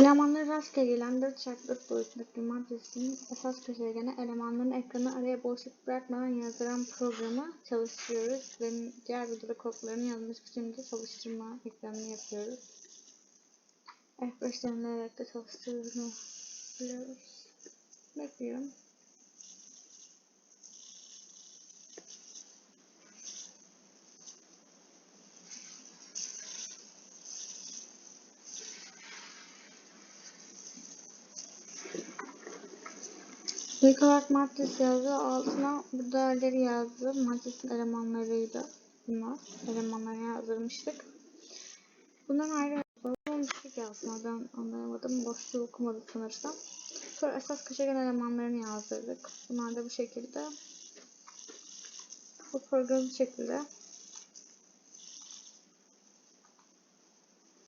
Elemanları rastgele gelen 4 çarpı 4 boyutundaki matrisinin esas köşegeni elemanların ekranı araya boşluk bırakmadan yazdıran programı çalıştırıyoruz ve diğer videoda kodlarını yazmak için de çalıştırma ekranını yapıyoruz. F5 denilerek de çalıştırıyoruz. Bekliyorum. İlk olarak matris yazdı. Altına bu değerleri yazdı. Matrisin elemanlarıydı. Bunlar. Elemanları yazdırmıştık. Bundan ayrı olmuştuk ya aslında ben anlayamadım. Boşluğu okumadım sanırsam. Sonra esas köşegen elemanlarını yazdırdık. Bunlar da bu şekilde. Bu program bu şekilde.